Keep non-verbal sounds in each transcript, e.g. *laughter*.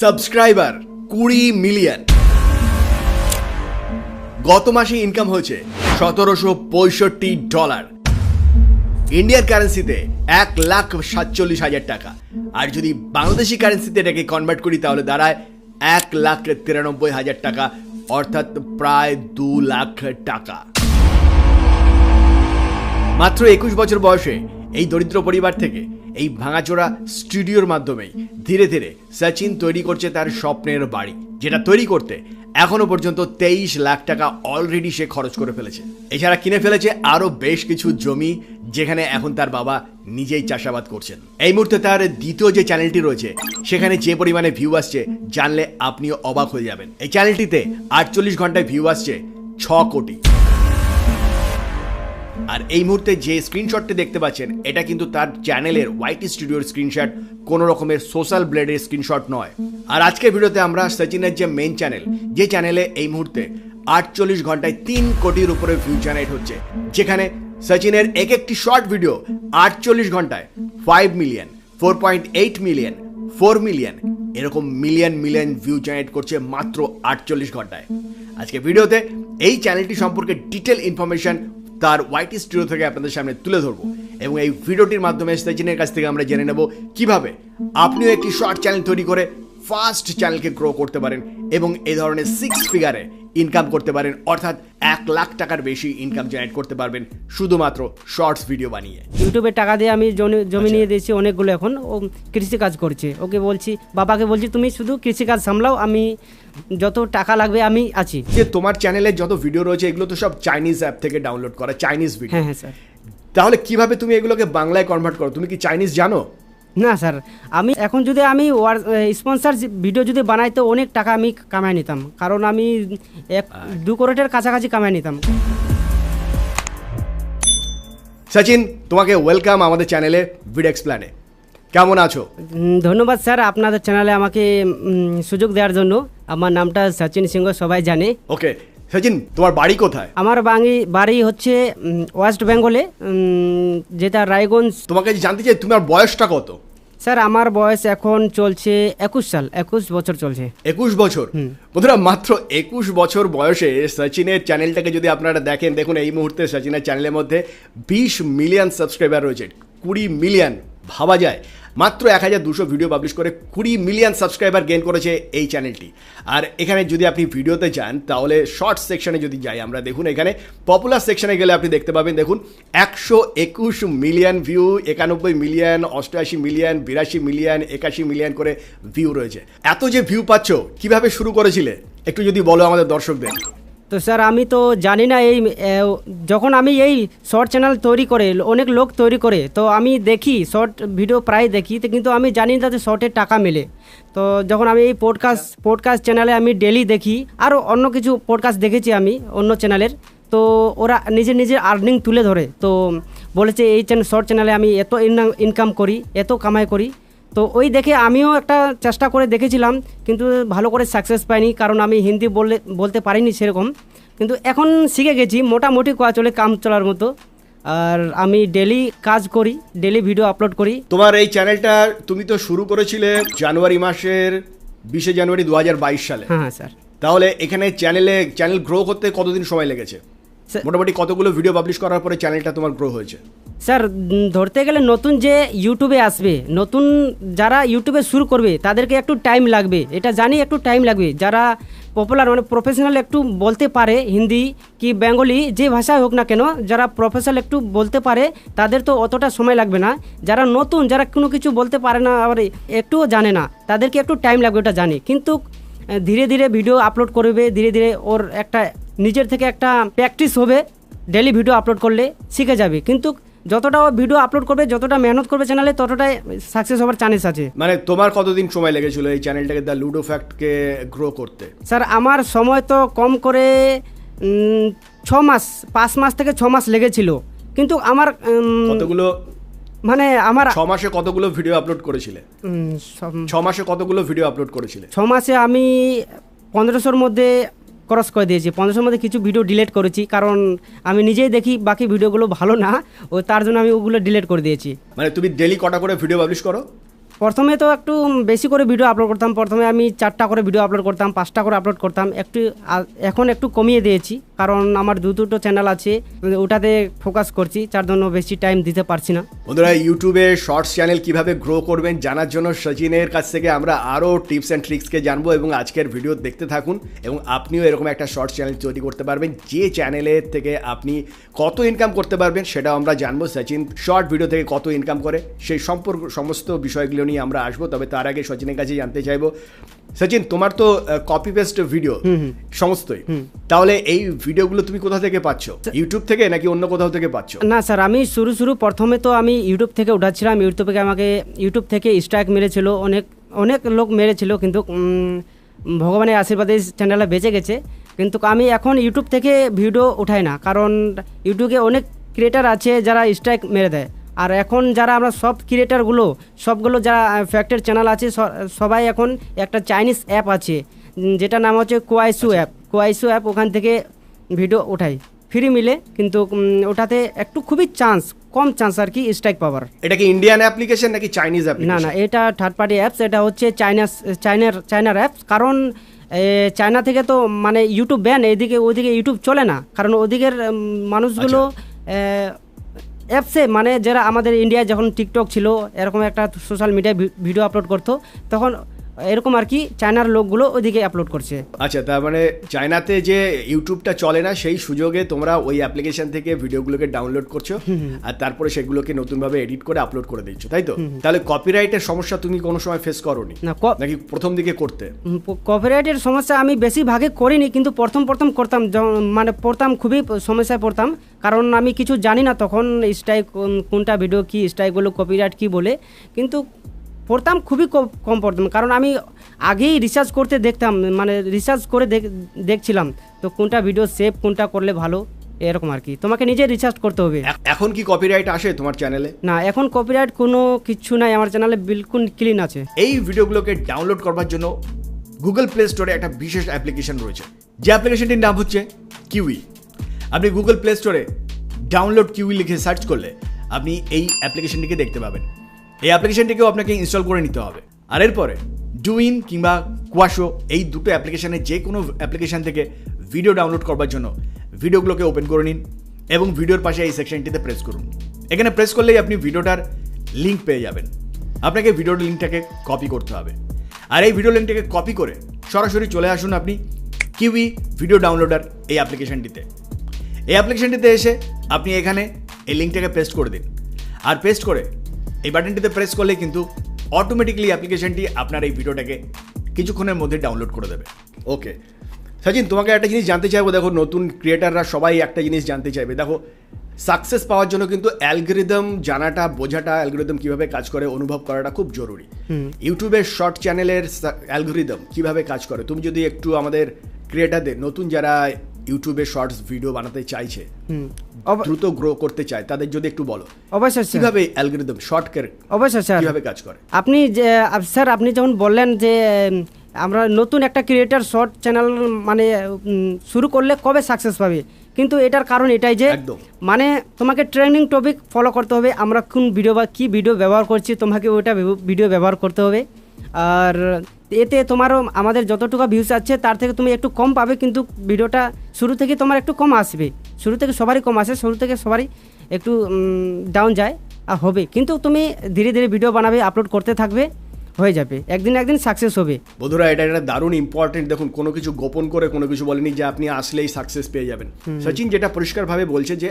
Subscriber কুড়ি million. গত মাসে ইনকাম হয়েছে সতেরোশো পঁয়ষট্টি ডলার। ইন্ডিয়ার কারেন্সিতে এক লাখ সাতচল্লিশ হাজার টাকা। আর যদি বাংলাদেশি কারেন্সিতে এটাকে কনভার্ট করি, তাহলে দাঁড়ায় এক লাখ তিরানব্বই হাজার টাকা, অর্থাৎ প্রায় দু লাখ টাকা। মাত্র একুশ বছর বয়সে এই দরিদ্র পরিবার থেকে এই ভাঙাচোরা স্টুডিওর মাধ্যমেই ধীরে ধীরে সচিন তৈরি করছে তার স্বপ্নের বাড়ি, যেটা তৈরি করতে এখনও পর্যন্ত তেইশ লাখ টাকা অলরেডি সে খরচ করে ফেলেছে। এছাড়া কিনে ফেলেছে আরও বেশ কিছু জমি, যেখানে এখন তার বাবা নিজেই চাষাবাদ করছেন। এই মুহূর্তে তার দ্বিতীয় যে চ্যানেলটি রয়েছে, সেখানে যে পরিমাণে ভিউ আসছে, জানলে আপনিও অবাক হয়ে যাবেন। এই চ্যানেলটিতে আটচল্লিশ ঘন্টায় ভিউ আসছে ছ কোটি। আর এই মুহূর্তে যে স্ক্রিনশটটি দেখতে পাচ্ছেন, এটা কিন্তু তার চ্যানেলের হোয়াইট স্টুডিওর স্ক্রিনশট কোনো রকমের সোশ্যাল ব্লেডের স্ক্রিনশট নয়। আর আজকের ভিডিওতে আমরা সচিনের যে মেন চ্যানেল যে চ্যানেলে এই মুহূর্তে আটচল্লিশ ঘন্টায় তিন কোটির উপরে ভিউ জেনারেট হচ্ছে, যেখানে সচিনের এক একটি শর্ট ভিডিও আটচল্লিশ ঘন্টায় five million four point eight million four million এরকম মিলিয়ন মিলিয়ন ভিউ জেনারেট করছে মাত্র আটচল্লিশ ঘন্টায়। আজকে ভিডিওতে এই চ্যানেলটি সম্পর্কে ডিটেল ইনফরমেশন তার হোয়াইট স্টুডিও থেকে আপনাদের সামনে তুলে ধরবো। এবং এই ভিডিওটির মাধ্যমে সচিনের কাছ থেকে আমরা জেনে নেব কীভাবে আপনিও একটি শর্ট চ্যানেল তৈরি করে ফার্স্ট চ্যানেলকে গ্রো করতে পারেন এবং এই ধরনের সিক্স ফিগারে ইনকাম করতে পারেন। অর্থাৎ এক লাখ টাকার বেশি ইনকাম জেনারেট করতে পারবেন শুধুমাত্র শর্টস ভিডিও বানিয়ে। ইউটিউবে টাকা দিয়ে আমি জমি- জমি নিয়ে দিয়েছি অনেকগুলো এখন। ও কৃষি কাজ করছে। ওকে বলছি বাবাকে বলছি তুমি শুধু কৃষিকাজ সামলাও আমি যত টাকা লাগবে আমি আছি। যে তোমার চ্যানেলে যত ভিডিও রয়েছে এগুলো তো সব চাইনিজ অ্যাপ থেকে ডাউনলোড করা চাইনিজ ভিডিও হ্যাঁ হ্যাঁ স্যার। তাহলে কীভাবে তুমি এগুলোকে বাংলায় কনভার্ট করো? তুমি কি চাইনিজ জানো? না স্যার। আমি এখন যদি আমি ওয়ার স্পন্সার ভিডিও যদি বানাই তো অনেক টাকা আমি কামাই নিতাম। কারণ আমি এক দু কোটির কাছাকাছি কামাই নিতাম। সচিন তোমাকে ওয়েলকাম আমাদের চ্যানেলে ভিডেক্স প্ল্যানে কেমন আছো? ধন্যবাদ স্যার আপনাদের চ্যানেলে আমাকে সুযোগ দেওয়ার জন্য। আমার নামটা সচিন সিংহ সবাই জানে। ওকে সচিন তোমার বাড়ি কোথায়? আমার বাঙি বাড়ি হচ্ছে ওয়েস্ট বেঙ্গলে যেটা রায়গঞ্জ। তোমাকে জানতে চাই তোমার বয়সটা কত? স্যার আমার বয়স এখন চলছে একুশ সাল একুশ বছর চলছে। একুশ বছর? বন্ধুরা মাত্র একুশ বছর বয়সে সচিনের চ্যানেলটাকে যদি আপনারা দেখেন দেখুন এই মুহূর্তে সচিনের চ্যানেলের মধ্যে বিশ মিলিয়ন সাবস্ক্রাইবার রয়েছে কুড়ি মিলিয়ন। ভাবা যায়। মাত্র এক হাজার দুশো ভিডিও পাবলিশ করে কুড়ি মিলিয়ন সাবস্ক্রাইবার গেন করেছে এই চ্যানেলটি। আর এখানে যদি আপনি ভিডিওতে যান, তাহলে শর্ট সেকশনে যদি যাই, আমরা দেখুন এখানে পপুলার সেকশনে গেলে আপনি দেখতে পাবেন, দেখুন, একশো একুশ মিলিয়ন ভিউ একানব্বই মিলিয়ন, অষ্টআশি মিলিয়ন, বিরাশি মিলিয়ন, একাশি মিলিয়ন করে ভিউ রয়েছে। এত যে ভিউ পাচ্ছ, কীভাবে শুরু করেছিলে? একটু যদি বলো আমাদের দর্শকদের। তো স্যার, আমি তো জানি না এই যখন আমি এই শর্ট চ্যানেল তৈরি করে, অনেক লোক তৈরি করে, তো আমি দেখি, শর্ট ভিডিও প্রায় দেখি, তো কিন্তু আমি জানি না তাতে শর্টের টাকা মেলে। তো যখন আমি এই পডকাস্ট পডকাস্ট চ্যানেলে আমি ডেলি দেখি আরও অন্য কিছু পডকাস্ট দেখেছি আমি, অন্য চ্যানেলের তো ওরা নিজের নিজের আর্নিং তুলে ধরে। তো বলেছে, এই চ্যানেল শর্ট চ্যানেলে আমি এত ইনকাম করি, এত কামাই করি তো ওই দেখে আমিও একটা চেষ্টা করে দেখেছিলাম কিন্তু ভালো করে সাকসেস পাইনি কারণ আমি হিন্দি বললে বলতে পারিনি সেরকম। কিন্তু এখন শিখে গেছি মোটামুটি কোয়া চলে কাম চলার মতো। আর আমি ডেলি কাজ করি ডেলি ভিডিও আপলোড করি। তোমার এই চ্যানেলটা তুমি তো শুরু করেছিলে জানুয়ারি মাসের বিশে জানুয়ারি দু হাজার বাইশ সালে। হ্যাঁ হ্যাঁ স্যার। তাহলে এখানে চ্যানেলে চ্যানেল গ্রো করতে কতদিন সময় লেগেছে? মোটামুটি কতগুলো ভিডিও পাবলিশ করার পরে চ্যানেলটা তোমার গ্রো হয়েছে? স্যার ধরতে গেলে নতুন যে ইউটিউবে আসবে নতুন যারা ইউটিউবে শুরু করবে তাদেরকে একটু টাইম লাগবে। এটা জানি একটু টাইম লাগবে। যারা পপুলার মানে প্রফেশনাল একটু বলতে পারে হিন্দি কি বেঙ্গলি যে ভাষায় হোক না কেন যারা প্রফেশনাল একটু বলতে পারে তাদের তো অতটা সময় লাগবে না। যারা নতুন যারা কোনো কিছু বলতে পারে না আবার একটুও জানে না তাদেরকে একটু টাইম লাগবে ওটা জানি। কিন্তু ধীরে ধীরে ভিডিও আপলোড করবে ধীরে ধীরে ওর একটা নিজের থেকে একটা প্র্যাকটিস হবে ডেলি ভিডিও আপলোড করলে শিখে যাবে। কিন্তু যতটা ভিডিও আপলোড করবে যতটা মেহনত করবে চ্যানেলে ততটাই সাকসেস হওয়ার চান্স আছে। মানে তোমার কতদিন সময় লেগেছিল এই চ্যানেলটাকে দ্য লুডো ফ্যাক্টকে গ্রো করতে? স্যার আমার সময় তো কম করে ছ মাস পাঁচ মাস থেকে ছ মাস লেগেছিল। কিন্তু আমার কতগুলো? মানে আমার ছ মাসে কতগুলো ভিডিও আপলোড করেছিলে? ছ মাসে কতগুলো ভিডিও আপলোড করেছিলে? ছ মাসে আমি পনেরোশোর মধ্যে ক্রস করে দিয়েছি। পনেরোশোর মধ্যে কিছু ভিডিও ডিলিট করেছি, কারণ আমি নিজেই দেখি বাকি ভিডিওগুলো ভালো না, ও তার জন্য আমি ওগুলো ডিলেট করে দিয়েছি। মানে তুমি ডেলি কটা করে ভিডিও পাবলিশ করো? প্রথমে তো একটু বেশি করে ভিডিও আপলোড করতাম। প্রথমে আমি চারটা করে ভিডিও আপলোড করতাম, পাঁচটা করে আপলোড করতাম। একটু এখন একটু কমিয়ে দিয়েছি। কারণ আমার দু দুটো চ্যানেল আছে, ওটাতে ফোকাস করছি। যার জন্য বেশি টাইম দিতে পারছি না। বন্ধুরা, ইউটিউবে শর্টস চ্যানেল কীভাবে গ্রো করবেন জানার জন্য সচিনের কাছ থেকে আমরা আরও টিপস অ্যান্ড ট্রিক্সকে জানব এবং আজকের ভিডিও দেখতে থাকুন এবং আপনিও এরকম একটা শর্টস চ্যানেল তৈরি করতে পারবেন। যে চ্যানেলের থেকে আপনি কত ইনকাম করতে পারবেন সেটাও আমরা জানব। সচিন শর্ট ভিডিও থেকে কত ইনকাম করে, সেই সম্পর্ক সমস্ত বিষয়গুলো নিয়ে আমরা আসব তবে তার আগে সচিনের কাছে জানতে চাইব। সচিন তোমার তো কপি পেস্ট ভিডিও সমস্তই। তাহলে এই ভিডিওগুলো তুমি কোথা থেকে পাচ্ছ? ইউটিউব থেকে নাকি অন্য কোথাও থেকে পাচ্ছ? না স্যার আমি শুরু শুরু প্রথমে তো আমি ইউটিউব থেকে উঠাচ্ছিলাম। ইউটিউব থেকে আমাকে ইউটিউব থেকে স্ট্রাইক মেরেছিল অনেক অনেক লোক মেরেছিল কিন্তু ভগবানের আশীর্বাদে চ্যানেলটা বেঁচে গেছে। কিন্তু আমি এখন ইউটিউব থেকে ভিডিও উঠাই না কারণ ইউটিউবে অনেক ক্রিয়েটার আছে যারা স্ট্রাইক মেরে দেয়। আর এখন যারা আমরা সব ক্রিয়েটারগুলো সবগুলো যারা ফ্যাক্টের চ্যানেল আছে সবাই এখন একটা চাইনিজ অ্যাপ আছে যেটা নাম হচ্ছে কোয়াইসু অ্যাপ কোয়াইসু অ্যাপ ওখান থেকে ভিডিও ওঠাই। ফ্রি মিলে কিন্তু ওটাতে একটু খুবই চান্স কম চান্স আর কি স্ট্রাইক পাওয়ার। এটা কি ইন্ডিয়ান অ্যাপ্লিকেশন নাকি চাইনিজ অ্যাপ না না এটা থার্ড পার্টি অ্যাপস এটা হচ্ছে চাইনা চাইনার চাইনার অ্যাপস কারণ চায়না থেকে তো মানে ইউটিউব ব্যান এদিকে ওদিকে ইউটিউব চলে না। কারণ ওদিকের মানুষগুলো অ্যাপসে মানে যারা আমাদের ইন্ডিয়ায় যখন টিকটক ছিল, এরকম একটা সোশ্যাল মিডিয়ায় ভিডিও আপলোড করতো, তখন এরকম আর কি চায়নার লোকগুলো ওদিকে আপলোড করছে। আচ্ছা তার মানে চায়নাতে যে ইউটিউবটা চলে না সেই সুযোগে তোমরা ওই অ্যাপ্লিকেশন থেকে ভিডিওগুলোকে ডাউনলোড করছ আর তারপরে সেগুলোকে নতুনভাবে এডিট করে আপলোড করে দিচ্ছ তাই তো? তাহলে কপিরাইটের সমস্যা তুমি কোনো সময় ফেস করোনি? নাকি প্রথম দিকে করতে? কপিরাইটের সমস্যা আমি বেশি ভাগে করিনি কিন্তু প্রথম প্রথম করতাম মানে পড়তাম খুবই সমস্যায় পড়তাম। কারণ আমি কিছু জানি না তখন স্ট্রাইক কোনটা ভিডিও কি স্ট্রাইকগুলো কপিরাইট কি বলে। কিন্তু পড়তাম খুবই কম পড়তাম। কারণ আমি আগেই রিসার্চ করতে দেখতাম মানে রিসার্চ করে দেখ- দেখছিলাম তো কোনটা ভিডিও সেভ কোনটা করলে ভালো এরকম আর কি। তোমাকে নিজে রিসার্চ করতে হবে। এখন কি কপিরাইট আসে তোমার চ্যানেলে না এখন কপিরাইট কোনো কিছু নাই আমার চ্যানেলে বিলকুল ক্লিন আছে। এই ভিডিওগুলোকে ডাউনলোড করবার জন্য গুগল প্লে স্টোরে একটা বিশেষ অ্যাপ্লিকেশন রয়েছে। যে অ্যাপ্লিকেশনটির নাম হচ্ছে কিউই আপনি গুগল প্লে স্টোরে ডাউনলোড কিউই লিখে সার্চ করলে আপনি এই অ্যাপ্লিকেশনটিকে দেখতে পাবেন। এই অ্যাপ্লিকেশনটিকেও আপনাকে ইনস্টল করে নিতে হবে। আর এরপরে ডুইন কিংবা কুয়াশো এই দুটো অ্যাপ্লিকেশনের যে কোনো অ্যাপ্লিকেশন থেকে ভিডিও ডাউনলোড করবার জন্য ভিডিওগুলোকে ওপেন করে নিন এবং ভিডিওর পাশে এই সেকশনটিতে প্রেস করুন। এখানে প্রেস করলেই আপনি ভিডিওটার লিঙ্ক পেয়ে যাবেন। আপনাকে ভিডিওর লিঙ্কটাকে কপি করতে হবে। আর এই ভিডিও লিঙ্কটাকে কপি করে সরাসরি চলে আসুন আপনি কিউই ভিডিও ডাউনলোডার এই অ্যাপ্লিকেশনটিতে এই অ্যাপ্লিকেশনটিতে এসে আপনি এখানে এই লিঙ্কটাকে পেস্ট করে দিন। আর পেস্ট করে এই বাটনটিতে প্রেস করলে কিন্তু অটোমেটিক্যালি অ্যাপ্লিকেশনটি আপনার এই ভিডিওটাকে কিছুক্ষণের মধ্যে ডাউনলোড করে দেবে। ওকে সচিন তোমাকে একটা জিনিস জানতে চাইব। দেখো নতুন ক্রিয়েটাররা সবাই একটা জিনিস জানতে চাইবে। দেখো সাকসেস পাওয়ার জন্য কিন্তু অ্যালগোরিদম জানাটা বোঝাটা অ্যালগোরিদম কীভাবে কাজ করে অনুভব করাটা খুব জরুরি। ইউটিউবের শর্ট চ্যানেলের অ্যালগোরিদম কীভাবে কাজ করে? তুমি যদি একটু আমাদের ক্রিয়েটারদের নতুন যারা ইউটিউবে শর্টস ভিডিও বানাতে চাইছে দ্রুত গ্রো করতে চায় তাদের যদি একটু বলো। অবশ্যই কীভাবে অ্যালগোরিদম শর্টকের অবশ্যই স্যার। কীভাবে কাজ করে? আপনি যে স্যার আপনি যখন বললেন যে আমরা নতুন একটা ক্রিয়েটার শর্ট চ্যানেল মানে শুরু করলে কবে সাকসেস পাবে? কিন্তু এটার কারণ এটাই যে মানে তোমাকে ট্রেন্ডিং টপিক ফলো করতে হবে আমরা কোন ভিডিও বা কী ভিডিও ব্যবহার করছি তোমাকে ওইটা ভিডিও ব্যবহার করতে হবে। আর এতে তোমারও আমাদের যতটুকু ভিউস আছে তার থেকে তুমি একটু কম পাবে কিন্তু ভিডিওটা শুরু থেকে তোমার একটু কম আসবে। শুরু থেকে সবারই কম আসে শুরু থেকে সবারই একটু ডাউন যায় আর হবে। কিন্তু তুমি ধীরে ধীরে ভিডিও বানাবে আপলোড করতে থাকবে হয়ে যাবে। একদিন একদিন সাকসেস হবে। বন্ধুরা এটা একটা দারুণ ইম্পর্টেন্ট দেখুন কোনো কিছু গোপন করে কোনো কিছু বলেনি যে আপনি আসলেই সাকসেস পেয়ে যাবেন। সচিন যেটা পরিষ্কারভাবে বলছে যে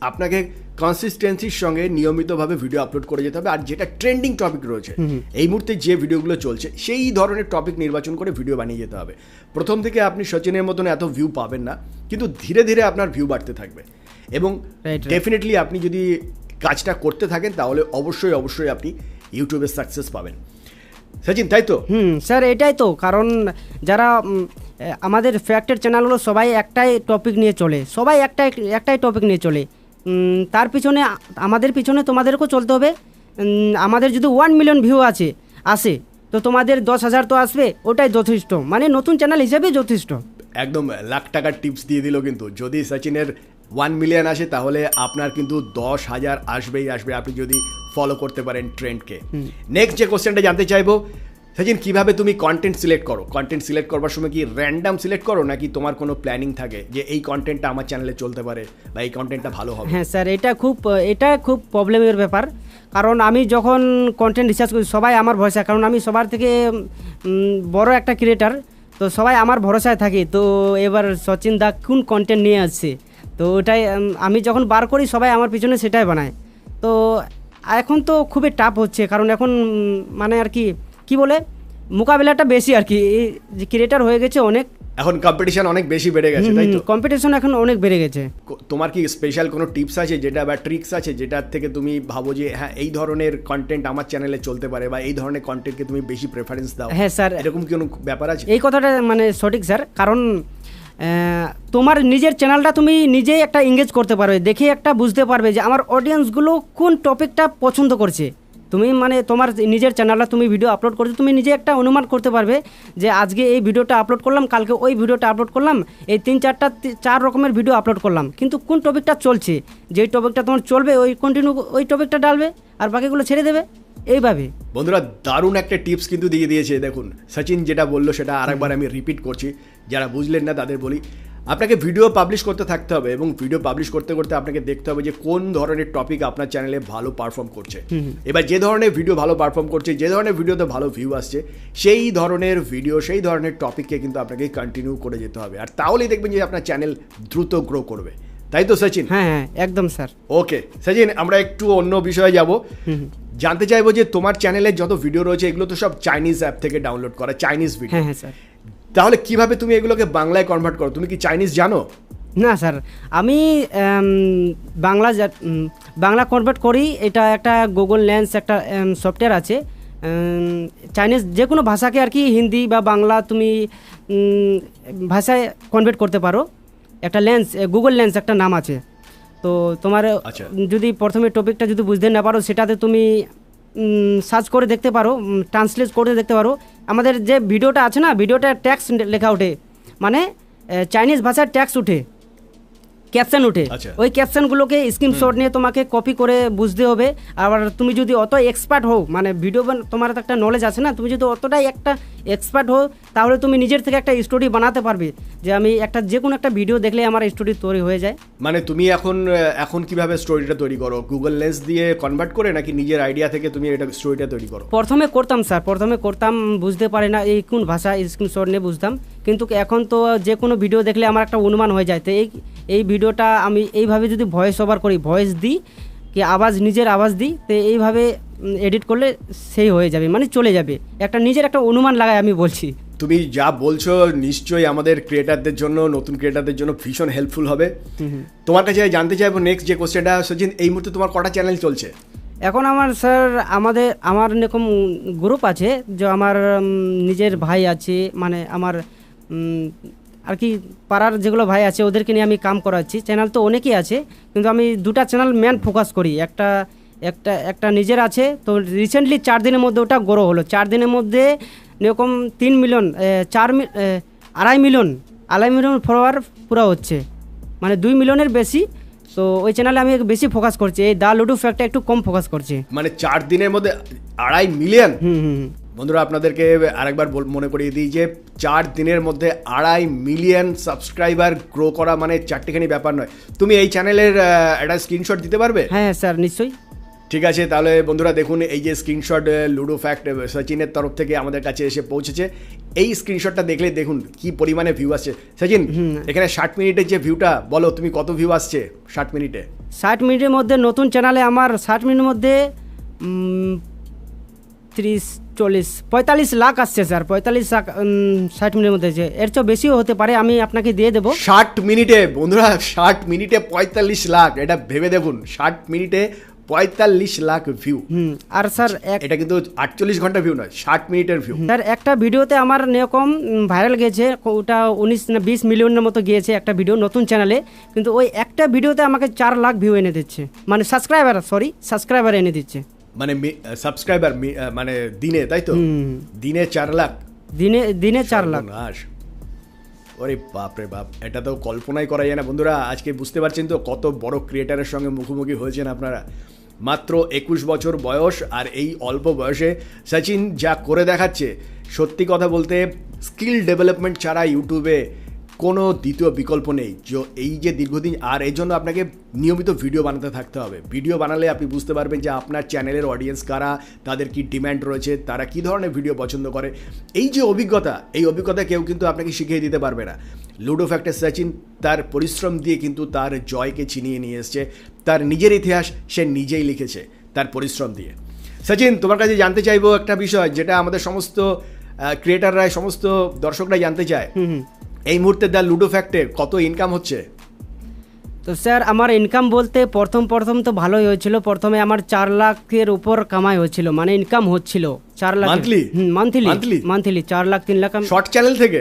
আপনাকে কনসিস্টেন্সির সঙ্গে নিয়মিতভাবে ভিডিও আপলোড করে যেতে হবে। আর যেটা ট্রেন্ডিং টপিক রয়েছে এই মুহূর্তে যে ভিডিওগুলো চলছে সেই ধরনের টপিক নির্বাচন করে ভিডিও বানিয়ে যেতে হবে। প্রথম থেকে আপনি সচিনের মতন এত ভিউ পাবেন না কিন্তু ধীরে ধীরে আপনার ভিউ বাড়তে থাকবে। এবং. ডেফিনেটলি আপনি যদি কাজটা করতে থাকেন তাহলে অবশ্যই অবশ্যই আপনি ইউটিউবে সাকসেস পাবেন। সচিন তাই তো? হুম স্যার এটাই তো। কারণ যারা আমাদের ফ্যাক্টের চ্যানেলগুলো সবাই একটাই টপিক নিয়ে চলে। সবাই একটাই একটাই টপিক নিয়ে চলে। তার পিছনে আমাদের পিছনে তোমাদেরকেও চলতে হবে। আমাদের যদি ওয়ান মিলিয়ন ভিউ আছে আসে তো তোমাদের দশ হাজার তো আসবে ওটাই যথেষ্ট। মানে নতুন চ্যানেল হিসেবে যথেষ্ট। একদম লাখ টাকার টিপস দিয়ে দিল কিন্তু। যদি সচিনের ওয়ান মিলিয়ন আসে তাহলে আপনার কিন্তু দশ হাজার আসবেই আসবে আপনি যদি ফলো করতে পারেন ট্রেন্ডকে নেক্সট যে কোশ্চেনটা জানতে চাইব সচিন কীভাবে তুমি কন্টেন্ট সিলেক্ট করো? কন্টেন্ট সিলেক্ট করবার সময় কি র্যান্ডাম সিলেক্ট করো, নাকি তোমার কোনো প্ল্যানিং থাকে যে এই কন্টেন্টটা আমার চ্যানেলে চলতে পারে বা এই কন্টেন্টটা ভালো হবে? হ্যাঁ স্যার, এটা খুব এটা খুব প্রবলেমের ব্যাপার। কারণ আমি যখন কন্টেন্ট রিসার্চ করি, সবাই আমার ভরসা, কারণ আমি সবার থেকে বড় একটা ক্রিয়েটার তো সবাই আমার ভরসায় থাকি। তো এবার সচিন দা কোন কন্টেন্ট নিয়ে আসছে? তো ওটাই আমি যখন বার করি, সবাই আমার পিছনে সেটাই বানায়। তো এখন তো খুবই টাফ হচ্ছে, কারণ এখন মানে আর কি কি বলে? মোকাবিলাটা বেশি আর কি। এই যে ক্রিয়েটার হয়ে গেছে অনেক। এখন কম্পিটিশন অনেক বেশি বেড়ে গেছে তাই তো? কম্পিটিশন এখন অনেক বেড়ে গেছে। তোমার কি স্পেশাল কোনো টিপস আছে যেটা বা ট্রিক্স আছে যেটার থেকে তুমি ভাবো যে হ্যাঁ এই ধরনের কন্টেন্ট আমার চ্যানেলে চলতে পারে বা এই ধরনের কন্টেন্টকে তুমি বেশি প্রেফারেন্স দাও? হ্যাঁ স্যার। এরকম কি কোনো ব্যাপার আছে? এই কথাটা মানে সঠিক স্যার। কারণ তোমার নিজের চ্যানেলটা তুমি নিজেই একটা এঙ্গেজ করতে পারবে দেখে একটা বুঝতে পারবে যে আমার অডিয়েন্সগুলো কোন টপিকটা পছন্দ করছে। তুমি মানে তোমার নিজের চ্যানেলটা তুমি ভিডিও আপলোড করছ, তুমি নিজে একটা অনুমান করতে পারবে যে আজকে এই ভিডিওটা আপলোড করলাম, কালকে ওই ভিডিওটা আপলোড করলাম, এই তিন চারটা চার রকমের ভিডিও আপলোড করলাম। কিন্তু কোন টপিকটা চলছে? যেই টপিকটা তোমার চলবে, ওই কন্টিনিউ ওই টপিকটা ডালবে আর বাকিগুলো ছেড়ে দেবে। এইভাবে। বন্ধুরা, দারুণ একটা টিপস কিন্তু দিয়ে দিয়েছে, দেখুন। সচিন যেটা বলল, সেটা আরেকবার আমি রিপিট করছি। যারা বুঝলেন না, তাদের বলি। আপনাকে ভিডিও পাবলিশ করতে থাকতে হবে এবং ভিডিও পাবলিশ করতে করতে আপনাকে দেখতে হবে যে কোন ধরনের টপিক আপনার চ্যানেলে ভালো পারফর্ম করছে। এবার যে ধরনের ভিডিও ভালো পারফর্ম করছে যে ধরনের ভিডিওতে ভালো ভিউ আসছে সেই ধরনের ভিডিও সেই ধরনের টপিককে কিন্তু আপনাকে কন্টিনিউ করে যেতে হবে। আর তাহলেই দেখবেন যে আপনার চ্যানেল দ্রুত গ্রো করবে। তাই তো সচিন? হ্যাঁ হ্যাঁ একদম স্যার। ওকে সচিন আমরা একটু অন্য বিষয়ে যাব। জানতে চাইব যে তোমার চ্যানেলে যত ভিডিও রয়েছে এগুলো তো সব চাইনিজ অ্যাপ থেকে ডাউনলোড করা চাইনিজ ভিডিও হ্যাঁ হ্যাঁ স্যার। তাহলে কীভাবে তুমি এগুলোকে বাংলায় কনভার্ট করো? তুমি কি চাইনিজ জানো? না স্যার। আমি বাংলা বাংলা কনভার্ট করি। এটা একটা গুগল লেন্স একটা সফটওয়্যার আছে। চাইনিজ যে কোনো ভাষাকে আর কি হিন্দি বা বাংলা তুমি ভাষায় কনভার্ট করতে পারো। একটা লেন্স গুগল লেন্স একটা নাম আছে। তো তোমার আচ্ছা। যদি প্রথমে টপিকটা যদি বুঝতে না পারো সেটাতে তুমি সার্চ করে দেখতে পারো ট্রান্সলেট করে দেখতে পারো। আমাদের যে ভিডিওটা আছে না ভিডিওটা ট্যাক্স লেখা ওঠে। মানে চাইনিজ ভাষার ট্যাক্স উঠে ক্যাপশন উঠে আচ্ছা। ওই ক্যাপশনগুলোকে স্ক্রিনশট নিয়ে তোমাকে কপি করে বুঝতে হবে। আবার তুমি যদি অত এক্সপার্ট হও মানে ভিডিও তোমার তো একটা নলেজ আছে না তুমি যদি অতটাই একটা এক্সপার্ট হও তাহলে তুমি নিজের থেকে একটা স্টোরি বানাতে পারবে। যে আমি একটা যে কোনো একটা ভিডিও দেখলে আমার স্টোরি তৈরি হয়ে যায়। মানে তুমি এখন এখন কীভাবে স্টোরিটা তৈরি করো? গুগল লেন্স দিয়ে কনভার্ট করে নাকি নিজের আইডিয়া থেকে তুমি এটা স্টোরিটা তৈরি করো? প্রথমে করতাম স্যার প্রথমে করতাম বুঝতে পারি না এই কোন ভাষা স্ক্রিনশট নিয়ে বুঝতাম। কিন্তু এখন তো যে কোনো ভিডিও দেখলে আমার একটা অনুমান হয়ে যায়। তো এই এই ভিডিওটা আমি এইভাবে যদি ভয়েস ওভার করি ভয়েস দিই কি আওয়াজ নিজের আওয়াজ দিই তো এইভাবে এডিট করলে সেই হয়ে যাবে মানে চলে যাবে। একটা নিজের একটা অনুমান লাগায় আমি বলছি। তুমি যা বলছো নিশ্চয়ই আমাদের ক্রিয়েটারদের জন্য নতুন ক্রিয়েটারদের জন্য ভীষণ হেল্পফুল হবে। তোমার কাছে জানতে চাইব নেক্সট যে কোশ্চেনটা সচিন এই মুহূর্তে তোমার কটা চ্যানেল চলছে? এখন আমার স্যার আমাদের আমার এরকম গ্রুপ আছে যে আমার নিজের ভাই আছে মানে আমার আর কি পাড়ার যেগুলো ভাই আছে ওদেরকে নিয়ে আমি কাম করাচ্ছি। চ্যানেল তো অনেকই আছে কিন্তু আমি দুটা চ্যানেল মেন ফোকাস করি। একটা একটা একটা নিজের আছে। তো রিসেন্টলি চার দিনের মধ্যে ওটা গ্রো হলো। চার দিনের মধ্যে এরকম তিন মিলিয়ন চার আড়াই মিলিয়ন আড়াই মিলিয়ন ফলোয়ার পুরো হচ্ছে। মানে দুই মিলিয়নের বেশি। তো ওই চ্যানেলে আমি বেশি ফোকাস করছি। এই দা লুডু ফ্যাক্টটা একটু কম ফোকাস করছি। মানে চার দিনের মধ্যে আড়াই মিলিয়ন হুম হুম হুম। বন্ধুরা আপনাদেরকে আরেকবার মনে করিয়ে দিই যে চার দিনের মধ্যে আড়াই মিলিয়ন সাবস্ক্রাইবার গ্রো করা মানে চারটিখানি ব্যাপার নয়। তুমি এই চ্যানেলের একটা স্ক্রিনশট দিতে পারবে? হ্যাঁ স্যার নিশ্চয়ই। ঠিক আছে তাহলে বন্ধুরা দেখুন এই যে স্ক্রিনশট লুডো ফ্যাক্ট সচিনের তরফ থেকে আমাদের কাছে এসে পৌঁছেছে। এই স্ক্রিনশটটা দেখলে দেখুন কি পরিমাণে ভিউ আসছে। সচিন এখানে ষাট মিনিটের যে ভিউটা বলো তুমি কত ভিউ আসছে ষাট মিনিটে? ষাট মিনিটের মধ্যে নতুন চ্যানেলে আমার ষাট মিনিটের মধ্যে ত্রিশ চল্লিশ পঁয়তাল্লিশ লাখ আসছে স্যার পঁয়তাল্লিশ লাখ ষাট মিনিটের মধ্যে যে এর চেয়ে বেশিও হতে পারে আমি আপনাকে দিয়ে দেবো। ষাট মিনিটে বন্ধুরা ষাট মিনিটে পঁয়তাল্লিশ লাখ এটা ভেবে দেখুন ষাট মিনিটে পঁয়তাল্লিশ লাখ ভিউ হুম আর স্যার এটা কিন্তু আটচল্লিশ ঘণ্টা ভিউ নয় ষাট মিনিটের ভিউ স্যার একটা ভিডিওতে আমার এরকম ভাইরাল গেছে ওটা উনিশ না বিশ মিলিয়নের মতো গিয়েছে একটা ভিডিও নতুন চ্যানেলে কিন্তু ওই একটা ভিডিওতে আমাকে চার লাখ ভিউ এনে দিচ্ছে। মানে সাবস্ক্রাইবার সরি সাবস্ক্রাইবার এনে দিচ্ছে। মানে সাবস্ক্রাইবার মানে দিনে তাই তো? দিনে চার লাখ। দিনে দিনে চার লাখ। সর্বনাশ। ওরে বাপরে বাপ এটা তো কল্পনাই করা যায় না। বন্ধুরা আজকে বুঝতে পারছেন তো কত বড় ক্রিয়েটারের সঙ্গে মুখোমুখি হয়েছেন আপনারা। মাত্র একুশ বছর বয়স আর এই অল্প বয়সে সচিন যা করে দেখাচ্ছে সত্যি কথা বলতে স্কিল ডেভেলপমেন্ট ছাড়া ইউটিউবে কোনো দ্বিতীয় বিকল্প নেই। এই যে দীর্ঘদিন, আর এই জন্য আপনাকে নিয়মিত ভিডিও বানাতে থাকতে হবে। ভিডিও বানালে আপনি বুঝতে পারবেন যে আপনার চ্যানেলের অডিয়েন্স কারা, তাদের কি ডিম্যান্ড রয়েছে, তারা কী ধরনের ভিডিও পছন্দ করে। এই যে অভিজ্ঞতা, এই অভিজ্ঞতা কেউ কিন্তু আপনাকে শিখিয়ে দিতে পারবে না। লুডো ফ্যাক্টর সচিন তার পরিশ্রম দিয়ে কিন্তু তার জয়কে ছিনিয়ে নিয়ে এসছে। তার নিজের ইতিহাস সে নিজেই লিখেছে, তার পরিশ্রম দিয়ে। সচিন তোমার কাছে জানতে চাইব একটা বিষয়, যেটা আমাদের সমস্ত ক্রিয়েটাররা সমস্ত দর্শকরা জানতে চায়। এই মুহূর্তে দ্য লুডো ফ্যাক্টে কত ইনকাম হচ্ছে? তো স্যার আমার ইনকাম বলতে প্রথম প্রথম তো ভালোই হয়েছিল। প্রথমে আমার চার লাখের উপর কামাই হয়েছিল মানে ইনকাম হচ্ছিল। চার লাখ মান্থলি মান্থলি? মান্থলি চার লাখ তিন লাখ শর্ট চ্যানেল থেকে?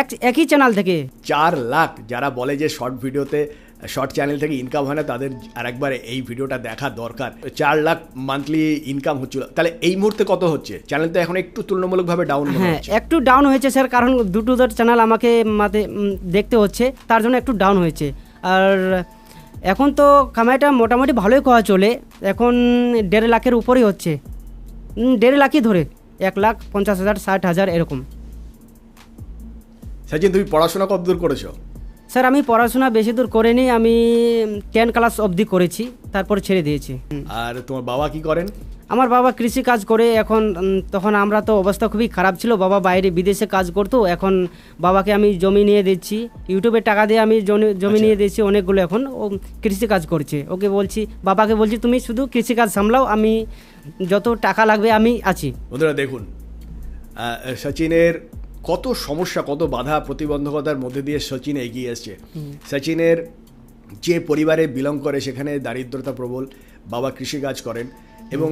এক একই চ্যানেল থেকে। চার লাখ। যারা বলে যে শর্ট ভিডিওতে শর্ট চ্যানেল থেকে ইনকাম হয় না তাদের আরেকবার এই ভিডিওটা দেখা দরকার। চার লাখ মান্থলি ইনকাম হচ্ছিল। তাহলে এই মুহূর্তে কত হচ্ছে? চ্যানেল তো এখন একটু তুলনামূলকভাবে ডাউন হ্যাঁ একটু ডাউন হয়েছে স্যার কারণ দুটো দুটো চ্যানেল আমাকে মাতে দেখতে হচ্ছে তার জন্য একটু ডাউন হয়েছে। আর এখন তো কামাইটা মোটামুটি ভালোই করা চলে এখন দেড় লাখের উপরেই হচ্ছে। দেড় লাখই ধরে এক লাখ পঞ্চাশ হাজার ষাট হাজার এরকম। সচিন তুমি পড়াশোনা কত দূর করেছ? স্যার আমি পড়াশোনা বেশি দূর করিনি আমি টেন ক্লাস অবধি করেছি তারপর ছেড়ে দিয়েছি। আর তোমার বাবা কি করেন? আমার বাবা কৃষি কাজ করে এখন তখন আমরা তো অবস্থা খুবই খারাপ ছিল বাবা বাইরে বিদেশে কাজ করতো এখন বাবাকে আমি জমি নিয়ে দিচ্ছি ইউটিউবে টাকা দিয়ে আমি জমি- জমি নিয়ে দিচ্ছি অনেকগুলো এখন ও কৃষি কাজ করছে। ওকে বলছি বাবাকে বলছি তুমি শুধু কৃষি কাজ সামলাও আমি যত টাকা লাগবে আমি আছি। বন্ধুরা দেখুন সচিনের কত সমস্যা কত বাধা প্রতিবন্ধকতার মধ্যে দিয়ে সচিন এগিয়ে এসছে। সচিনের যে পরিবারে বিলং করে সেখানে দারিদ্রতা প্রবল বাবা কৃষিকাজ করেন এবং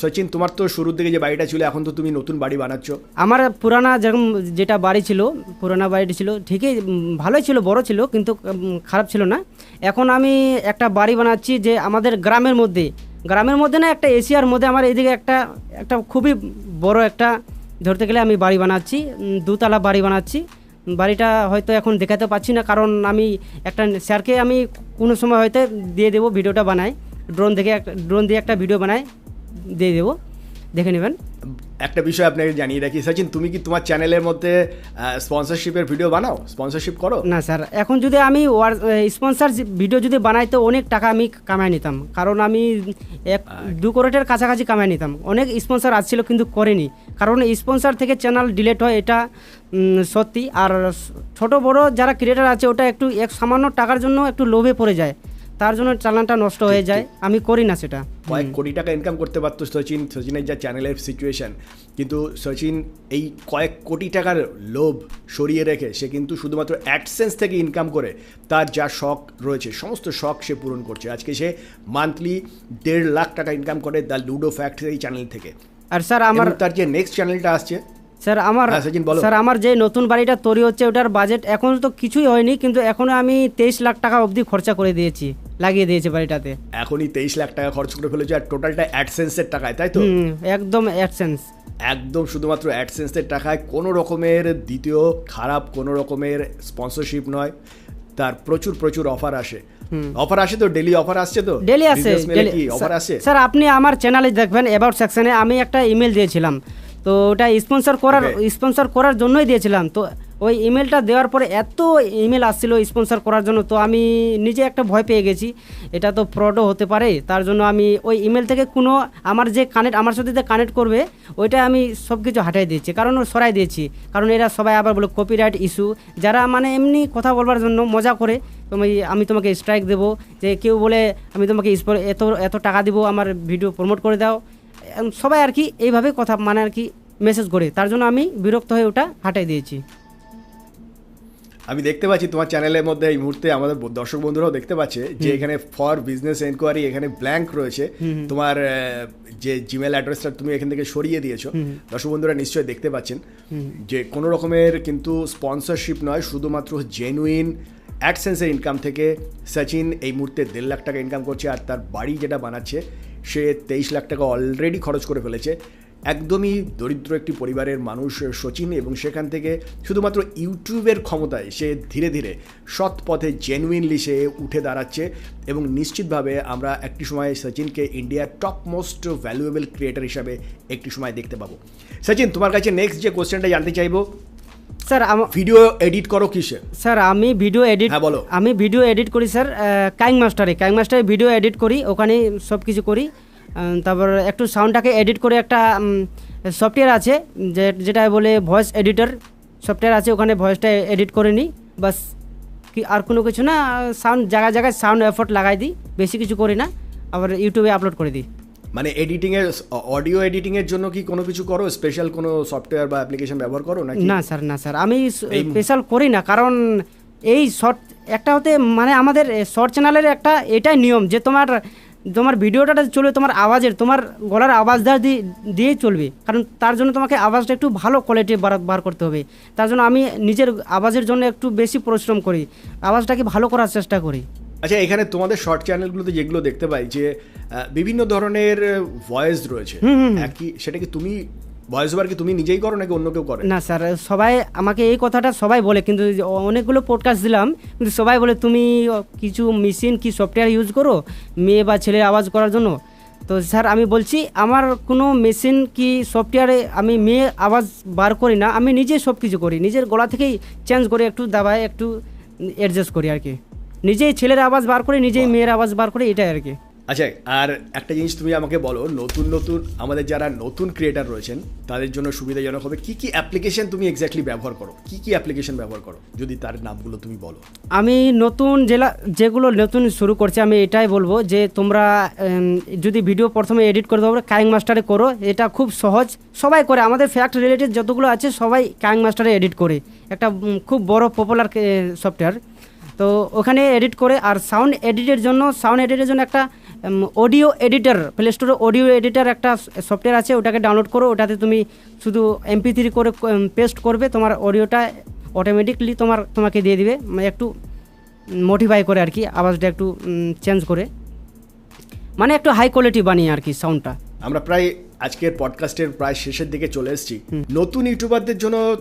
সচিন তোমার তো শুরুর দিকে যে বাড়িটা ছিল এখন তো তুমি নতুন বাড়ি বানাচ্ছ। আমার পুরানা যেরকম যেটা বাড়ি ছিল পুরানা বাড়িটি ছিল ঠিকই ভালোই ছিল বড় ছিল কিন্তু খারাপ ছিল না। এখন আমি একটা বাড়ি বানাচ্ছি যে আমাদের গ্রামের মধ্যে। গ্রামের মধ্যে না একটা এশিয়ার মধ্যে আমার এদিকে একটা একটা খুবই বড় একটা ধরতে গেলে আমি বাড়ি বানাচ্ছি দুতলা বাড়ি বানাচ্ছি। বাড়িটা হয়তো এখন দেখাতে পাচ্ছি না, কারণ আমি একটা স্যারকে আমি কোনো সময় হয়তো দিয়ে দেবো, ভিডিওটা বানাই ড্রোন দেখে ড্রোন দিয়ে একটা ভিডিও বানাই দিয়ে দেবো। দেখে নেবেন। একটা বিষয় আপনাকে জানিয়ে রাখি সচিন তুমি কি তোমার চ্যানেলের মধ্যে স্পন্সরশিপের ভিডিও বানাও? স্পন্সরশিপ করো? না স্যার। এখন যদি আমি ওয়ার স্পন্সার ভিডিও যদি বানাই তো অনেক টাকা আমি কামাই নিতাম। কারণ আমি এক দু কোরেটের কাছাকাছি কামাই নিতাম। অনেক স্পন্সার আসছিল কিন্তু করেনি। কারণ স্পন্সার থেকে চ্যানেল ডিলেট হয় এটা সত্যি। আর ছোট বড় যারা ক্রিয়েটার আছে ওটা একটু এক সামান্য টাকার জন্য একটু লোভে পড়ে যায়। তার জন্য চ্যানেলটা নষ্ট হয়ে যায়। আমি করি না সেটা। কয়েক কোটি টাকা ইনকাম করতে পারতো সচিন। সচিনের যা চ্যানেলের সিচুয়েশন কিন্তু সচিন এই কয়েক কোটি টাকার লোভ সরিয়ে রেখে সে কিন্তু শুধুমাত্র অ্যাডসেন্স থেকে ইনকাম করে তার যা শখ রয়েছে সমস্ত শখ সে পূরণ করছে। আজকে সে মান্থলি দেড় লাখ টাকা ইনকাম করে দ্য লুডো ফ্যাক্টরি এই চ্যানেল থেকে। আর স্যার আমার তার যে নেক্সট চ্যানেলটা আসছে স্যার আমার হ্যাঁ। স্যার আমার যে নতুন বাড়িটা তৈরি হচ্ছে ওটার বাজেট এখন তো কিছুই হয়নি কিন্তু এখনও আমি তেইশ লাখ টাকা অবধি খরচা করে দিয়েছি লাগিয়ে দিয়েছি বাড়িটাতে। এখনই তেইশ লাখ টাকা খরচ করে ফেলেছে আর টোটালটা অ্যাডসেন্সের টাকায় তাই তো? একদম অ্যাডসেন্স একদম শুধুমাত্র অ্যাডসেন্সের টাকায় কোনো রকমের দ্বিতীয় খারাপ কোনো রকমের স্পন্সরশিপ নয় তার প্রচুর প্রচুর অফার আসে। অফার আসে তো? ডেলি অফার আসছে তো? ডেলি আসে অফার আসে? স্যার আপনি আমার চ্যানেলে দেখবেন অ্যাবাউট সেকশনে আমি একটা ইমেল দিয়েছিলাম। তো ওটা স্পন্সর করার. স্পন্সর করার জন্যই দিয়েছিলাম। তো ওই ইমেলটা দেওয়ার পরে এত ইমেল আসছিল স্পন্সর করার জন্য তো আমি নিজে একটা ভয় পেয়ে গেছি। এটা তো ফ্রডও হতে পারে তার জন্য আমি ওই ইমেল থেকে কোনো আমার যে কানেক্ট আমার সাথে যে কানেক্ট করবে ওইটা আমি সব কিছু হাটাই দিয়েছি কারণ ও সরাই দিয়েছি। কারণ এরা সবাই আবার বলে কপিরাইট ইস্যু যারা মানে এমনি কথা বলবার জন্য মজা করে তুমি আমি তোমাকে স্ট্রাইক দেবো যে কেউ বলে আমি তোমাকে এত এত টাকা দিব আমার ভিডিও প্রমোট করে দাও। সবাই আর কি এইভাবে কথা মানে আর কি মেসেজ করে। তার জন্য আমি বিরক্ত হয়ে ওটা হাটাই দিয়েছি। আমি দেখতে পাচ্ছি তোমার চ্যানেলের মধ্যে এই মুহূর্তে আমাদের দর্শক বন্ধুরাও দেখতে পাচ্ছে যে এখানে ফর বিজনেস এনকোয়ারি এখানে ব্ল্যাঙ্ক রয়েছে। তোমার যে জিমেল অ্যাড্রেসটা তুমি এখান থেকে সরিয়ে দিয়েছ দর্শক বন্ধুরা নিশ্চয়ই দেখতে পাচ্ছেন যে কোনো রকমের কিন্তু স্পন্সরশিপ নয় শুধুমাত্র জেনুইন অ্যাডসেন্সের ইনকাম থেকে সচিন এই মুহূর্তে দেড় লাখ টাকা ইনকাম করছে আর তার বাড়ি যেটা বানাচ্ছে সে তেইশ লাখ টাকা অলরেডি খরচ করে ফেলেছে। একদমই দরিদ্র একটি পরিবারের মানুষ সচিন এবং সেখান থেকে শুধুমাত্র ইউটিউবের ক্ষমতায় সে ধীরে ধীরে সৎ পথে জেনুইনলি সে উঠে দাঁড়াচ্ছে এবং নিশ্চিতভাবে আমরা একটি সময় সচিনকে ইন্ডিয়ার টপ মোস্ট ভ্যালুয়েবল ক্রিয়েটার হিসাবে একটি সময় দেখতে পাবো। সচিন, তোমার কাছে নেক্সট যে কোশ্চেনটা জানতে চাইব স্যার ভিডিও এডিট করো কিসে? স্যার আমি ভিডিও এডিট হ্যাঁ, বলো। আমি ভিডিও এডিট করি স্যার কাইং মাস্টারে। কাইং মাস্টারে ভিডিও এডিট করি ওখানে সব কিছু করি। তারপর একটু সাউন্ডটাকে এডিট করে একটা সফটওয়্যার আছে যে যেটা বলে ভয়েস এডিটর। সফটওয়্যার আছে ওখানে ভয়েসটা এডিট করে নিই বাস। কি আর কোনো কিছু না সাউন্ড জায়গায় জায়গায় সাউন্ড এফোর্ট লাগাই দিই বেশি কিছু করি না আবার ইউটিউবে আপলোড করে দিই। মানে এডিটিংয়ের অডিও এডিটিংয়ের জন্য কি কোনো কিছু করো? স্পেশাল কোনো সফটওয়্যার বা অ্যাপ্লিকেশন ব্যবহার করো নাকি? না স্যার না স্যার। আমি স্পেশাল করি না কারণ এই শর্ট একটা হতে মানে আমাদের শর্ট চ্যানেলের একটা এটাই নিয়ম যে তোমার তোমার ভিডিওটা চলবে তোমার আওয়াজের তোমার গলার আওয়াজটা দিয়ে দিয়েই চলবে। কারণ তার জন্য তোমাকে আওয়াজটা একটু ভালো কোয়ালিটি বার করতে হবে। তার জন্য আমি নিজের আওয়াজের জন্য একটু বেশি পরিশ্রম করি। আওয়াজটাকে ভালো করার চেষ্টা করি। আচ্ছা এখানে তোমাদের শর্ট চ্যানেলগুলোতে যেগুলো দেখতে পাই যে বিভিন্ন ধরনের ভয়েস রয়েছে। একই সেটা কি তুমি ভয়েস ওভার কি তুমি নিজেই করো নাকি অন্য কেউ করে? না স্যার সবাই আমাকে এই কথাটা সবাই বলে কিন্তু অনেকগুলো পডকাস্ট দিলাম কিন্তু সবাই বলে তুমি কিছু মেশিন কি সফটওয়্যার ইউজ করো? মেয়ে বা ছেলের আওয়াজ করার জন্য? তো স্যার আমি বলছি আমার কোনো মেশিন কি সফটওয়্যারে আমি মেয়ে আওয়াজ বার করি না আমি নিজে সব কিছু করি। নিজের গলা থেকেই চেঞ্জ করে একটু দাবায় একটু অ্যাডজাস্ট করি আর কি। নিজেই ছেলের আওয়াজ বার করে নিজেই মেয়ের আওয়াজ বার করে এটাই আর কি। আচ্ছা আর একটা জিনিস তুমি আমাকে বলো নতুন নতুন আমাদের যারা নতুন ক্রিয়েটার রয়েছেন তাদের জন্য সুবিধাজনক হবে কি কি অ্যাপ্লিকেশন তুমি এক্স্যাক্টলি ব্যবহার করো? কি কি অ্যাপ্লিকেশন ব্যবহার করো? যদি তার নামগুলো তুমি বলো। আমি নতুন জেলা যেগুলো নতুন শুরু করছে আমি এটাই বলব যে তোমরা যদি ভিডিও প্রথমে এডিট করতে হবে কাইং মাস্টারে করো এটা খুব সহজ। সবাই করে আমাদের ফ্যাক্ট রিলেটেড যতগুলো আছে সবাই কাইং মাস্টারে এডিট করে। একটা খুব বড় পপুলার সফটওয়্যার তো ওখানে এডিট করে আর সাউন্ড এডিটের জন্য সাউন্ড এডিটের জন্য একটা অডিও এডিটার প্লে স্টোরে অডিও এডিটার একটা সফটওয়্যার আছে ওটাকে ডাউনলোড করো ওটাতে তুমি শুধু এমপি থ্রি করে পেস্ট করবে তোমার অডিওটা অটোমেটিকলি তোমার তোমাকে দিয়ে দিবে মানে একটু মোটিফাই করে আর কি আওয়াজটা একটু চেঞ্জ করে। মানে একটু হাই কোয়ালিটি বানিয়ে আর কি সাউন্ডটা আমরা প্রায় আজকের পডকাস্টের প্রায় শেষের দিকে চলে এসেছি। নতুন ইউটিউবারদের জন্য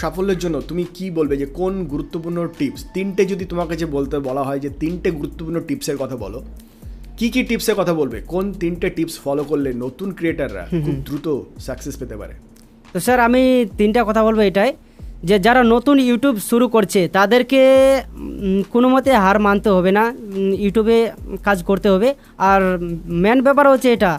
সাফল্যের জন্য তুমি কি বলবে যে কোন গুরুত্বপূর্ণ টিপস? তিনটে যদি তোমার কাছে বলতে বলা হয় যে তিনটে গুরুত্বপূর্ণ টিপসের কথা বলো কি কি টিপসের কথা বলবে? কোন তিনটে টিপস ফলো করলে নতুন ক্রিয়েটাররা খুব দ্রুত সাকসেস পেতে পারে? তো স্যার আমি তিনটা কথা বলব এটাই যে যারা নতুন ইউটিউব শুরু করছে তাদেরকে কোনো মতে হার মানতে হবে না। ইউটিউবে কাজ করতে হবে। আর মেন ব্যাপার হচ্ছে এটা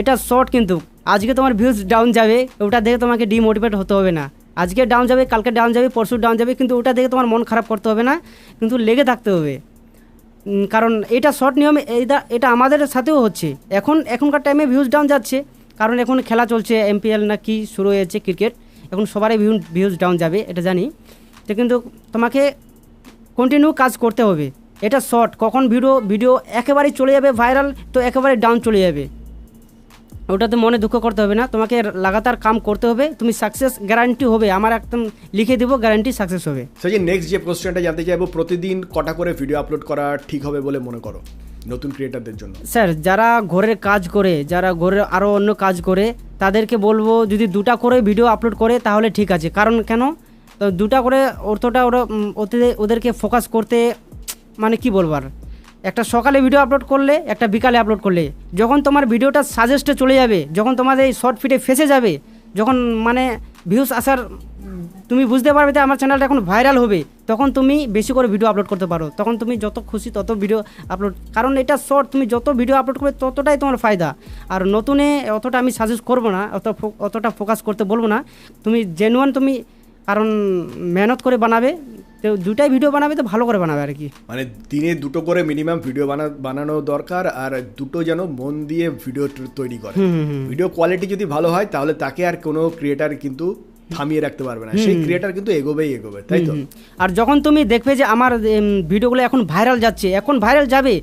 এটা শর্ট কিন্তু আজকে তোমার ভিউজ ডাউন যাবে ওটা দেখে তোমাকে ডিমোটিভেট হতে হবে না। আজকে ডাউন যাবে, কালকে ডাউন যাবে, পরশু ডাউন যাবে, কিন্তু ওটা দেখে তোমার মন খারাপ করতে হবে না, কিন্তু লেগে থাকতে হবে। কারণ এটা শর্ট নিয়মে এটা এটা আমাদের সাথেও হচ্ছে। এখন, এখনকার টাইমে ভিউজ ডাউন যাচ্ছে, কারণ এখন খেলা চলছে এমপিএল না কি শুরু হয়েছে ক্রিকেট এখন সবারই ভিউ ভিউজ ডাউন যাবে, এটা জানি। তো কিন্তু তোমাকে কন্টিনিউ কাজ করতে হবে। এটা শর্ট কখন ভিডিও ভিডিও একেবারেই চলে যাবে ভাইরাল তো একেবারে ডাউন চলে যাবে। ওটাতে মনে দুঃখ করতে হবে না। তোমাকে লাগাতার কাম করতে হবে। তুমি সাকসেস গ্যারান্টি হবে। আমার একদম লিখে দেবো গ্যারান্টি সাকসেস হবে। সেদিন নেক্সট যে কোশ্চেনটা জানতে চাইব প্রতিদিন কটা করে ভিডিও আপলোড করা ঠিক হবে বলে মনে করো? নতুন ক্রিয়েটারদের জন্য। স্যার যারা ঘরের কাজ করে যারা ঘরের আরও অন্য কাজ করে তাদেরকে বলব যদি দুটা করে ভিডিও আপলোড করে তাহলে ঠিক আছে। কারণ কেন? তো দুটা করে অর্থটা ওরা ওদেরকে ফোকাস করতে মানে কি বলব আর? একটা সকালে ভিডিও আপলোড করলে, একটা বিকালে আপলোড করলে। যখন তোমার ভিডিওটা সাজেস্টে চলে যাবে, যখন তোমাদের এই শর্ট ফিটে ফেসে যাবে, যখন মানে ভিউজ আসার, তুমি বুঝতে পারবে যে আমার চ্যানেলটা এখন ভাইরাল হবে, তখন তুমি বেশি করে ভিডিও আপলোড করতে পারো। তখন তুমি যত খুশি তত ভিডিও আপলোড কারণ এটা শর্ট তুমি যত ভিডিও আপলোড করবে ততটাই তোমার ফায়দা। আর নতুনে অতটা আমি সাজেস্ট করব না, অত অতটা ফোকাস করতে বলব না। তুমি জেনুয়ান তুমি কারণ মেহনত করে বানাবে তো দুটাই ভিডিও বানাবে তো ভালো করে বানাবে আর কি। মানে দিনে দুটো করে মিনিমাম ভিডিও বানা বানানো দরকার আর দুটো যেন মন দিয়ে ভিডিও তৈরি করে। ভিডিও কোয়ালিটি যদি ভালো হয় তাহলে তাকে আর কোনো ক্রিয়েটার কিন্তু থামিয়ে রাখতে পারবে না। সেই ক্রিয়েটার কিন্তু এগোবেই এগোবে তাই তো? আর যখন তুমি দেখবে যে আমার ভিডিওগুলো এখন ভাইরাল যাচ্ছে এখন ভাইরাল যাবে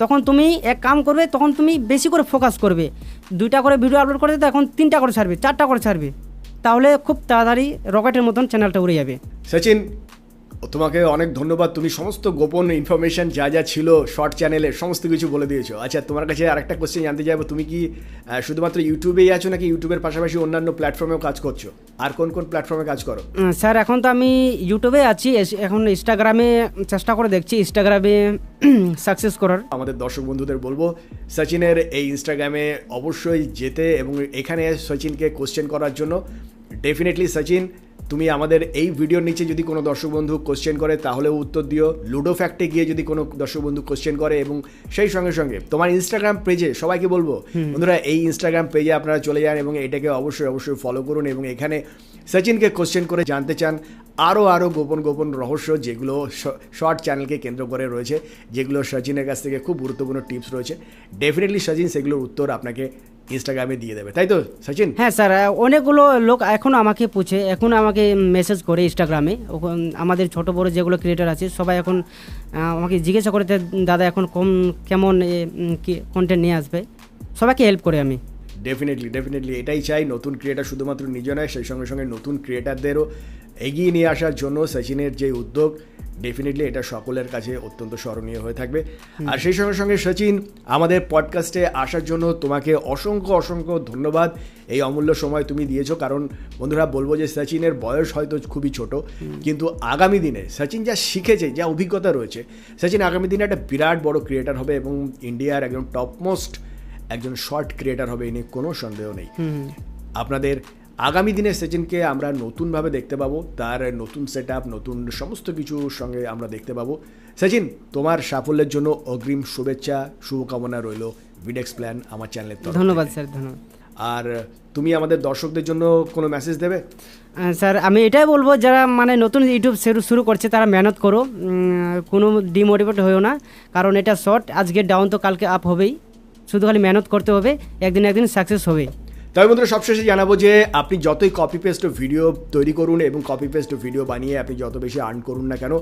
তখন তুমি এক কাম করবে তখন তুমি বেশি করে ফোকাস করবে। দুইটা করে ভিডিও আপলোড করতে তো এখন তিনটা করে ছাড়বে চারটা করে ছাড়বে। তাহলে খুব তাড়াতাড়ি রকেটের মতন চ্যানেলটা উড়ে যাবে। সচিন তোমাকে অনেক ধন্যবাদ। তুমি সমস্ত গোপন ইনফরমেশন যা যা ছিল শর্ট চ্যানেলে সমস্ত কিছু বলে দিয়েছ। আচ্ছা তোমার কাছে আরেকটা কোশ্চেন জানতে চাইব। তুমি কি শুধুমাত্র ইউটিউবেই আছো নাকি ইউটিউবের পাশাপাশি অন্যান্য প্ল্যাটফর্মেও কাজ করছ? আর কোন কোন প্ল্যাটফর্মে কাজ করো? স্যার এখন তো আমি ইউটিউবে আছি। এখন ইনস্টাগ্রামে চেষ্টা করে দেখছি। ইনস্টাগ্রামে সাকসেস *clears throat* করার। আমাদের দর্শক বন্ধুদের বলব সচিনের এই ইনস্টাগ্রামে অবশ্যই যেতে এবং এখানে সচিনকে কোশ্চেন করার জন্য। ডেফিনেটলি সচিন তুমি আমাদের এই ভিডিওর নিচে যদি কোনো দর্শক বন্ধু কোশ্চেন করে তাহলেও উত্তর দিও। লুডো ফ্যাক্টে গিয়ে যদি কোনো দর্শক বন্ধু কোশ্চেন করে এবং সেই সঙ্গে সঙ্গে তোমার ইনস্টাগ্রাম পেজে সবাইকে বলব বন্ধুরা এই ইনস্টাগ্রাম পেজে আপনারা চলে যান এবং এটাকে অবশ্যই অবশ্যই ফলো করুন এবং এখানে সচিনকে কোশ্চেন করে জানতে চান। আরও আরও গোপন গোপন রহস্য যেগুলো শর্ট চ্যানেলকে কেন্দ্র করে রয়েছে যেগুলো সচিনের কাছ থেকে খুব গুরুত্বপূর্ণ টিপস রয়েছে। ডেফিনেটলি সচিন সেগুলোর উত্তর আপনাকে ইনস্টাগ্রামে দিয়ে দেবে তাই তো সচিন? হ্যাঁ স্যার অনেকগুলো লোক এখন আমাকে পুছে এখন আমাকে মেসেজ করে ইনস্টাগ্রামে ওখন- আমাদের ছোট বড় যেগুলো ক্রিয়েটার আছে সবাই এখন আমাকে জিজ্ঞাসা করে "তে- দাদা এখন কম কেমন কন্টেন্ট নিয়ে আসবে? সবাইকে হেল্প করে আমি। ডেফিনেটলি ডেফিনেটলি এটাই চাই নতুন ক্রিয়েটার শুধুমাত্র নিজে নয় সেই সঙ্গে সঙ্গে নতুন ক্রিয়েটারদেরও এগিয়ে নিয়ে আসার জন্য সচিনের যে উদ্যোগ ডেফিনেটলি এটা সকলের কাছে অত্যন্ত স্মরণীয় হয়ে থাকবে। আর সেই সঙ্গে সঙ্গে সচিন আমাদের পডকাস্টে আসার জন্য তোমাকে অসংখ্য অসংখ্য ধন্যবাদ। এই অমূল্য সময় তুমি দিয়েছ কারণ বন্ধুরা বলব যে সচিনের বয়স হয়তো খুবই ছোট কিন্তু আগামী দিনে সচিন যা শিখেছে যা অভিজ্ঞতা রয়েছে সচিন আগামী দিনে একটা বিরাট বড় ক্রিয়েটার হবে এবং ইন্ডিয়ার একজন টপমোস্ট একজন শর্ট ক্রিয়েটার হবে এ নিয়ে কোনো সন্দেহ নেই। আপনাদের আগামী দিনে সচিনকে আমরা নতুনভাবে দেখতে পাবো তার নতুন সেট নতুন সমস্ত কিছুর সঙ্গে আমরা দেখতে পাবো। সচিন তোমার সাফল্যের জন্য অগ্রিম শুভেচ্ছা শুভকামনা রইল ভিডেক্স প্ল্যান আমার চ্যানেলের ধন্যবাদ স্যার ধন্যবাদ। আর তুমি আমাদের দর্শকদের জন্য কোনো মেসেজ দেবে? স্যার আমি এটাই বলব যারা মানে নতুন ইউটিউব শুরু শুরু করছে তারা মেহনত করো। কোনো ডিমোটিভেট হয়েও না কারণ এটা শর্ট আজকে ডাউন তো কালকে আপ হবেই। শুধু খালি মেহনত করতে হবে একদিন একদিন সাকসেস হবে তবে বন্ধুরা, সবশেষে জানাব যে আপনি যতই কপি পেস্ট ভিডিও তৈরি করুন এবং কপি পেস্ট ভিডিও বানিয়ে আপনি যত বেশি আর্ন করুন না কেন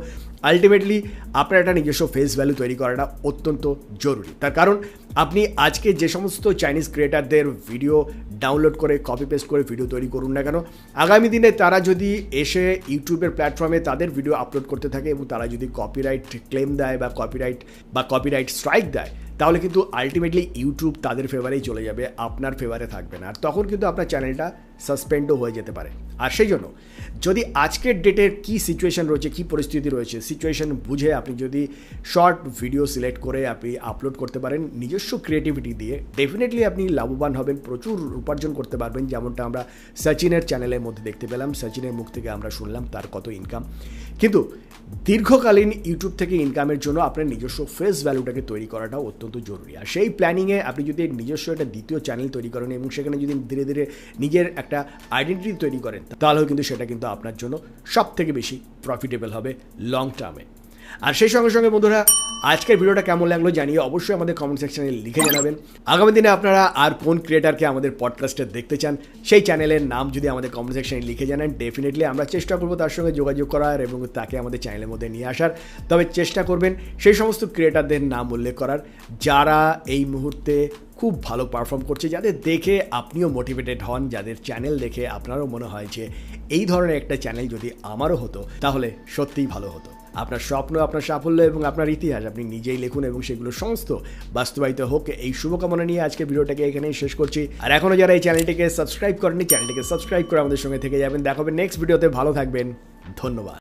আলটিমেটলি আপনার একটা নিজস্ব ফেস ভ্যালু তৈরি করাটা অত্যন্ত জরুরি। তার কারণ, আপনি আজকে যে সমস্ত চাইনিজ ক্রিয়েটারদের ভিডিও ডাউনলোড করে কপি পেস্ট করে ভিডিও তৈরি করুন না কেন, আগামী দিনে তারা যদি এসে ইউটিউবের প্ল্যাটফর্মে তাদের ভিডিও আপলোড করতে থাকে এবং তারা যদি কপিরাইট ক্লেম দেয় বা কপিরাইট বা কপিরাইট স্ট্রাইক দেয় তাহলে কিন্তু আলটিমেটলি ইউটিউব তাদের ফেভারেই চলে যাবে, আপনার ফেভারে থাকবে না। আর তখন কিন্তু আপনার চ্যানেলটা সাসপেন্ডও হয়ে যেতে পারে। আর সেই জন্য যদি আজকের ডেটের কি সিচুয়েশন রয়েছে, কি পরিস্থিতি রয়েছে সিচুয়েশন বুঝে আপনি যদি শর্ট ভিডিও সিলেক্ট করে আপনি আপলোড করতে পারেন, নিজস্ব ক্রিয়েটিভিটি দিয়ে ডেফিনেটলি আপনি লাভবান হবেন, প্রচুর উপার্জন করতে পারবেন, যেমনটা আমরা সচিনের চ্যানেলের মধ্যে দেখতে পেলাম। সচিনের মুখ থেকে আমরা শুনলাম তার কত ইনকাম কিন্তু দীর্ঘকালীন ইউটিউব থেকে ইনকামের জন্য আপনার নিজস্ব ফেস ভ্যালুটাকে তৈরি করাটা অত্যন্ত জরুরি। আর সেই প্ল্যানিংয়ে আপনি যদি নিজস্ব একটা দ্বিতীয় চ্যানেল তৈরি করেন এবং সেখানে যদি ধীরে ধীরে নিজের একটা আইডেন্টিটি তৈরি করেন, তাহলেও কিন্তু সেটা কিন্তু আপনার জন্য সব থেকে বেশি প্রফিটেবল হবে লং টার্মে আর সেই সঙ্গে সঙ্গে বন্ধুরা, আজকের ভিডিওটা কেমন লাগল জানিয়ে অবশ্যই আমাদের কমেন্ট সেকশনে লিখে জানাবেন। আগামী দিনে আপনারা আর কোন ক্রিয়েটারকে আমাদের পডকাস্টে দেখতে চান, সেই চ্যানেলের নাম যদি আমাদের কমেন্ট সেকশনে লিখে জানান ডেফিনেটলি আমরা চেষ্টা করব তার সঙ্গে যোগাযোগ করার এবং তাকে আমাদের চ্যানেলের মধ্যে নিয়ে আসার। তবে চেষ্টা করবেন সেই সমস্ত ক্রিয়েটারদের নাম উল্লেখ করার, যারা এই মুহূর্তে খুব ভালো পারফর্ম করছে, যাদের দেখে আপনিও মোটিভেটেড হন, যাদের চ্যানেল দেখে আপনারও মনে হয় যে এই ধরনের একটা চ্যানেল যদি আমারও হতো, তাহলে সত্যিই ভালো হতো। আপনার স্বপ্ন, আপনার সাফল্য এবং আপনার ইতিহাস। আপনি নিজেই লিখুন এবং সেগুলো সমস্ত বাস্তবায়িত হোক। এই শুভকামনা নিয়ে আজকে ভিডিওটাকে এখানেই শেষ করছি। আর এখনও যারা এই চ্যানেলটিকে সাবস্ক্রাইব করেনি চ্যানেলটিকে সাবস্ক্রাইব করে আমাদের সঙ্গে থেকে যাবেন। দেখাবেন নেক্সট ভিডিওতে। ভালো থাকবেন। ধন্যবাদ।